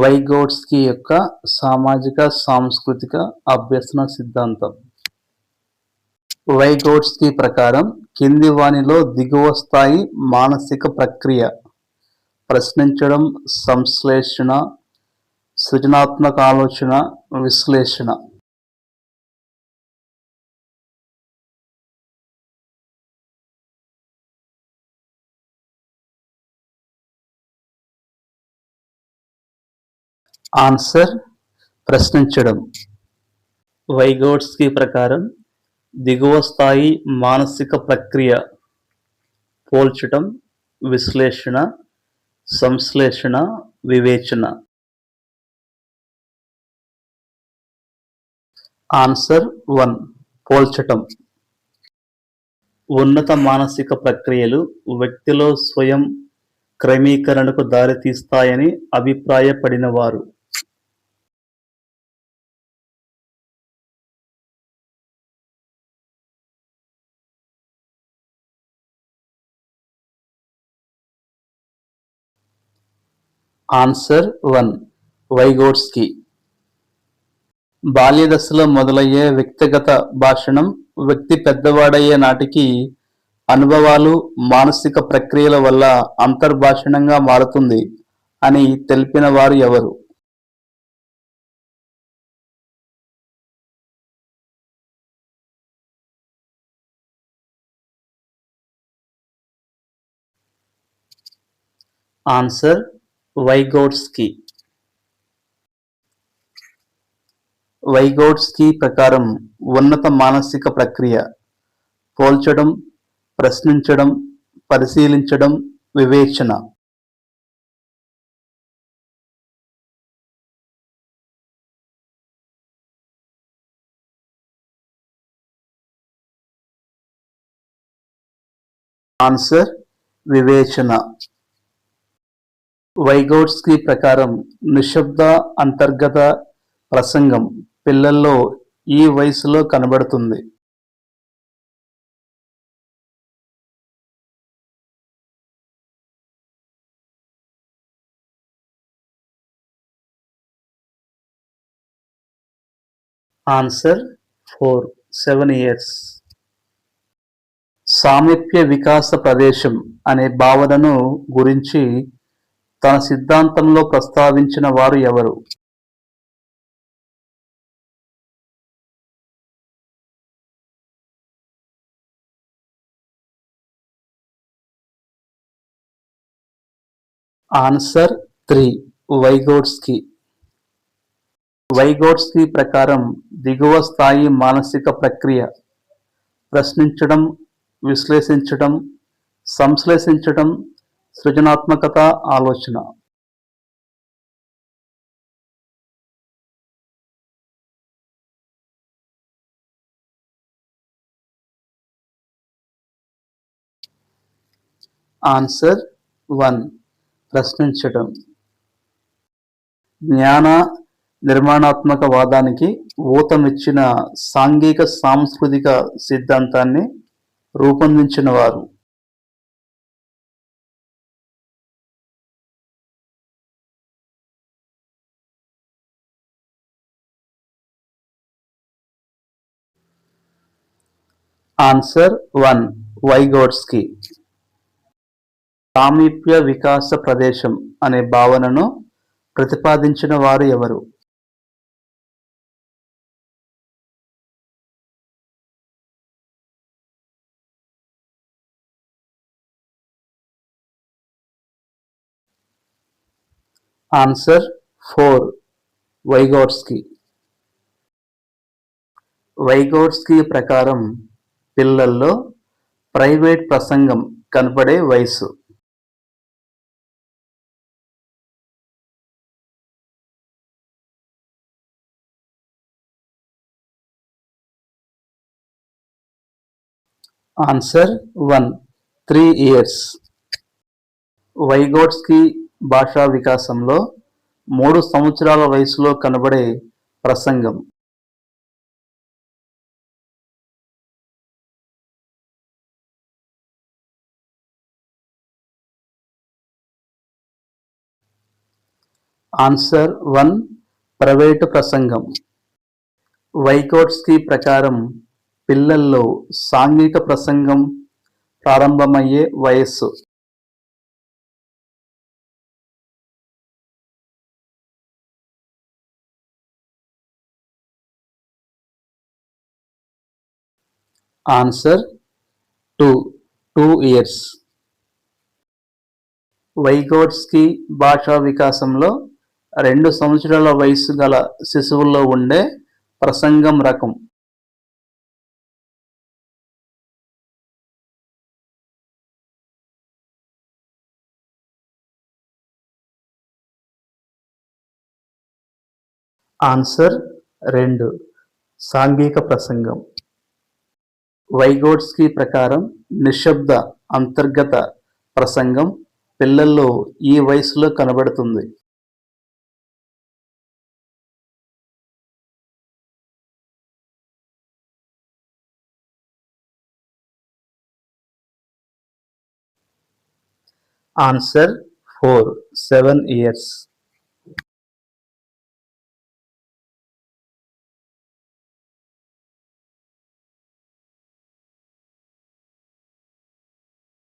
Vygotsky యొక్క సామాజిక సాంస్కృతిక అభ్యసన సిద్ధాంతం. వైగోట్స్కీ ప్రకారం కింది వాణిలో దిగువ స్థాయి మానసిక ప్రక్రియ. ప్రశ్నించడం సంశ్లేషణ సృజనాత్మక ఆలోచన విశ్లేషణ. ఆన్సర్ ప్రశ్నించడం. వైగోట్స్కీ ప్రకారం దిగువ స్థాయి మానసిక ప్రక్రియ పోల్చటం విశ్లేషణ సంశ్లేషణ వివేచన. ఆన్సర్ వన్ పోల్చటం. ఉన్నత మానసిక ప్రక్రియలు వ్యక్తిలో స్వయం క్రమీకరణకు దారితీస్తాయని అభిప్రాయపడిన ఆన్సర్ వన్ వైగోడ్స్కి బాల్య దశలో మొదలయ్యే వ్యక్తిగత భాషణం వ్యక్తి పెద్దవాడయ్యే నాటికి అనుభవాలు మానసిక ప్రక్రియల వల్ల అంతర్భాషణంగా మారుతుంది అని తెలిపిన వారు ఎవరు? Answer Vygotsky. వైగోట్స్కీ ప్రకారం ఉన్నత మానసిక ప్రక్రియ. పోల్చడం ప్రశ్నించడం పరిశీలించడం వివేచన. ఆన్సర్ వివేచన. వైగోట్స్కి ప్రకారం నిశ్శబ్ద అంతర్గత ప్రసంగం పిల్లల్లో ఈ వయసులో కనబడుతుంది. Answer four seven years. సామీప్య వికాస ప్రదేశం అనే భావనను గురించి తన సిద్ధాంతంలో ప్రస్తావించిన వారు ఎవరు? Answer three. వైగోడ్స్కి. వైగోడ్స్కి ప్రకారం దిగువ స్థాయి మానసిక ప్రక్రియ. ప్రశ్నించడం విశ్లేషించడం సంశ్లేషించడం సృజనాత్మకత ఆలోచన. Answer one. ప్రశ్నించడం జ్ఞాన నిర్మాణాత్మక వాదానికి ఊతమిచ్చిన సాంఘిక సాంస్కృతిక సిద్ధాంతాన్ని రూపొందించిన వారు. ఆన్సర్ వన్ వైగోడ్స్కి సామీప్య వికాస ప్రదేశం అనే భావనను ప్రతిపాదించిన వారు ఎవరు? ఆన్సర్ ఫోర్ వైగోడ్స్కి వైగోడ్స్కి ప్రకారం పిల్లల్లో ప్రైవేట్ ప్రసంగం కనపడే వయసు answer one three years Vygotsky భాషా వికాసంలో మూడు సంవత్సరాల వయసులో కనబడే ప్రసంగం. ఆన్సర్ వన్ ప్రైవేటు ప్రసంగం వైకోట్స్కి ప్రకారం పిల్లల్లో సాంఘిక ప్రసంగం ప్రారంభమయ్యే వయస్సు answer two two years Vygotsky భాషా వికాసంలో రెండు సంవత్సరాల వయసు గల శిశువుల్లో ఉండే ప్రసంగం రకం. ఆన్సర్ రెండు. సాంఘిక ప్రసంగం. వైగోట్స్కీ ప్రకారం నిశ్శబ్ద అంతర్గత ప్రసంగం పిల్లల్లో ఈ వయసులో కనబడుతుంది. Answer four seven years